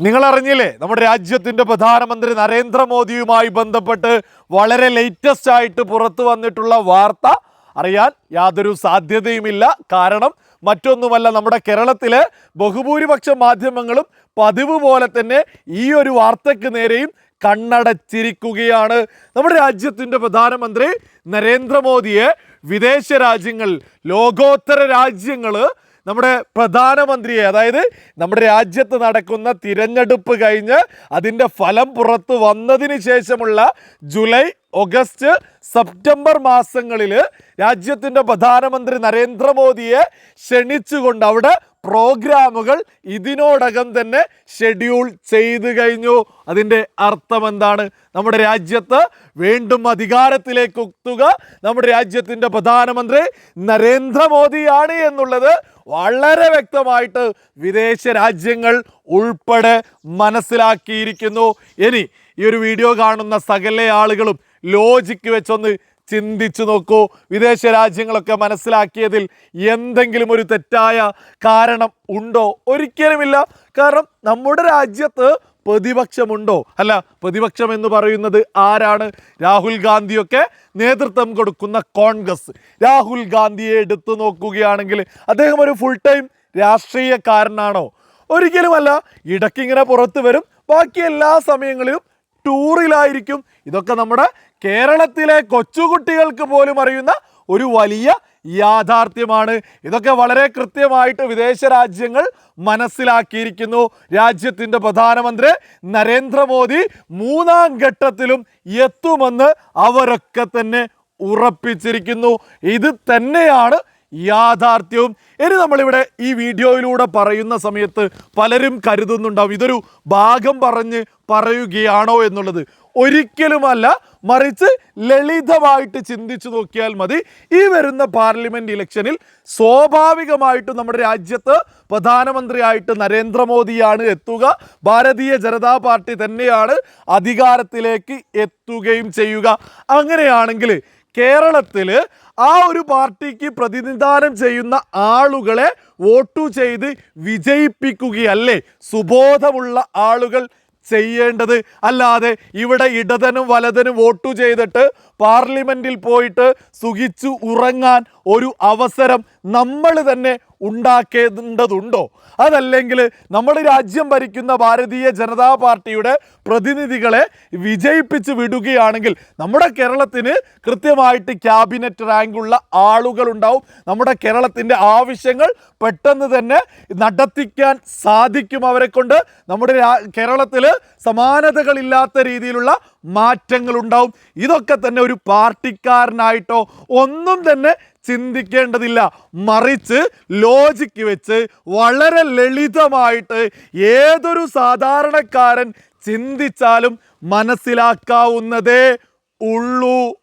നിങ്ങൾ അറിഞ്ഞില്ലേ നമ്മുടെ രാജ്യത്തിന്റെ പ്രധാനമന്ത്രി നരേന്ദ്രമോദിയുമായി ബന്ധപ്പെട്ട് വളരെ ലേറ്റസ്റ്റ് ആയിട്ട് പുറത്തു വന്നിട്ടുള്ള വാർത്ത അറിയാൻ യാതൊരു സാധ്യതയുമില്ല. കാരണം മറ്റൊന്നുമല്ല നമ്മുടെ കേരളത്തിലെ ബഹുഭൂരിപക്ഷ മാധ്യമങ്ങളും പതിവ് പോലെ തന്നെ ഈ ഒരു വാർത്തയ്ക്ക് നേരെയും കണ്ണടച്ചിരിക്കുകയാണ്. നമ്മുടെ രാജ്യത്തിന്റെ പ്രധാനമന്ത്രി നരേന്ദ്രമോദിയെ വിദേശ രാജ്യങ്ങൾ ലോകോത്തര രാജ്യങ്ങൾ നമ്മുടെ പ്രധാനമന്ത്രിയെ അതായത് നമ്മുടെ രാജ്യത്ത് നടക്കുന്ന തിരഞ്ഞെടുപ്പ് കഴിഞ്ഞ് അതിന്റെ ഫലം പുറത്തു വന്നതിന് ശേഷമുള്ള ജൂലൈ ഓഗസ്റ്റ് സെപ്റ്റംബർ മാസങ്ങളിൽ രാജ്യത്തിന്റെ പ്രധാനമന്ത്രി നരേന്ദ്രമോദിയെ ക്ഷണിച്ചുകൊണ്ട് അവിടെ പ്രോഗ്രാമുകൾ ഇതിനോടകം തന്നെ ഷെഡ്യൂൾ ചെയ്തു കഴിഞ്ഞു. അതിന്റെ അർത്ഥം എന്താണ് നമ്മുടെ രാജ്യത്ത് വീണ്ടും അധികാരത്തിലേക്ക് എത്തുക നമ്മുടെ രാജ്യത്തിന്റെ പ്രധാനമന്ത്രി നരേന്ദ്രമോദിയാണ് എന്നുള്ളത് വളരെ വ്യക്തമായിട്ട് വിദേശ രാജ്യങ്ങൾ ഉൾപ്പെടെ മനസ്സിലാക്കിയിരിക്കുന്നു. ഇനി ഈ ഒരു വീഡിയോ കാണുന്ന സകല ആളുകളും ലോജിക്ക് വെച്ചൊന്ന് ചിന്തിച്ചു നോക്കൂ. വിദേശ രാജ്യങ്ങളൊക്കെ മനസ്സിലാക്കിയതിൽ എന്തെങ്കിലും ഒരു തെറ്റായ കാരണം ഉണ്ടോ? ഒരിക്കലുമില്ല. കാരണം നമ്മുടെ രാജ്യത്ത് പ്രതിപക്ഷമുണ്ടോ? അല്ല പ്രതിപക്ഷം എന്ന് പറയുന്നത് ആരാണ്? രാഹുൽ ഗാന്ധിയൊക്കെ നേതൃത്വം കൊടുക്കുന്ന കോൺഗ്രസ്. രാഹുൽ ഗാന്ധിയെ എടുത്തു നോക്കുകയാണെങ്കിൽ അദ്ദേഹം ഒരു ഫുൾ ടൈം രാഷ്ട്രീയക്കാരനാണോ? ഒരിക്കലുമല്ല. ഇടയ്ക്കിങ്ങനെ പുറത്തു വരും. ബാക്കി എല്ലാ സമയങ്ങളിലും ടൂറിലായിരിക്കും. ഇതൊക്കെ നമ്മുടെ കേരളത്തിലെ കൊച്ചുകുട്ടികൾക്ക് പോലും അറിയുന്ന ഒരു വലിയ യാഥാർത്ഥ്യമാണ്. ഇതൊക്കെ വളരെ കൃത്യമായിട്ട് വിദേശ രാജ്യങ്ങൾ മനസ്സിലാക്കിയിരിക്കുന്നു. രാജ്യത്തിന്റെ പ്രധാനമന്ത്രി നരേന്ദ്രമോദി മൂന്നാം ഘട്ടത്തിലും എത്തുമെന്ന് അവരൊക്കെ തന്നെ ഉറപ്പിച്ചിരിക്കുന്നു. ഇത് തന്നെയാണ് യാഥാർത്ഥ്യവും. ഇനി നമ്മളിവിടെ ഈ വീഡിയോയിലൂടെ പറയുന്ന സമയത്ത് പലരും കരുതുന്നുണ്ടാവും ഇതൊരു ഭാഗം പറഞ്ഞ് പറയുകയാണോ എന്നുള്ളത്. ഒരിക്കലുമല്ല മറിച്ച് ലളിതമായിട്ട് ചിന്തിച്ചു നോക്കിയാൽ മതി. ഈ വരുന്ന പാർലമെന്റ് ഇലക്ഷനിൽ സ്വാഭാവികമായിട്ടും നമ്മുടെ രാജ്യത്ത് പ്രധാനമന്ത്രിയായിട്ട് നരേന്ദ്രമോദിയാണ് എത്തുക. ഭാരതീയ ജനതാ പാർട്ടി തന്നെയാണ് അധികാരത്തിലേക്ക് എത്തുകയും ചെയ്യുക. അങ്ങനെയാണെങ്കിൽ കേരളത്തിൽ ആ ഒരു പാർട്ടിക്ക് പ്രതിനിധാനം ചെയ്യുന്ന ആളുകളെ വോട്ടു ചെയ്ത് വിജയിപ്പിക്കുകയല്ലേ? സുബോധമുള്ള ആളുകൾ ചെയ്യേണ്ടത്. അല്ലാതെ ഇവിടെ ഇടതനും വലതനും വോട്ടു ചെയ്തിട്ട് പാർലമെന്റിൽ പോയിട്ട് സുഖിച്ചു ഉറങ്ങാൻ ഒരു അവസരം നമ്മൾ തന്നെ ഉണ്ടാക്കേണ്ടതുണ്ടോ? അതല്ലെങ്കിൽ നമ്മുടെ രാജ്യം ഭരിക്കുന്ന ഭാരതീയ ജനതാ പാർട്ടിയുടെ പ്രതിനിധികളെ വിജയിപ്പിച്ച് വിടുകയാണെങ്കിൽ നമ്മുടെ കേരളത്തിന് കൃത്യമായിട്ട് ക്യാബിനറ്റ് റാങ്കുള്ള ആളുകൾ ഉണ്ടാവും നമ്മുടെ കേരളത്തിന്റെ ആവശ്യങ്ങൾ പെട്ടെന്ന് തന്നെ നടത്തിക്കാൻ സാധിക്കും അവരെ കൊണ്ട്. നമ്മുടെ കേരളത്തിൽ സമാനതകളില്ലാത്ത രീതിയിലുള്ള മാറ്റങ്ങളുണ്ടാവും. ഇതൊക്കെ തന്നെ ഒരു പാർട്ടിക്കാരനായിട്ടോ ഒന്നും തന്നെ ചിന്തിക്കേണ്ടതില്ല. മറിച്ച് ലോജിക്ക് വെച്ച് വളരെ ലളിതമായിട്ട് ഏതൊരു സാധാരണക്കാരൻ ചിന്തിച്ചാലും മനസ്സിലാക്കാവുന്നതേ ഉള്ളൂ.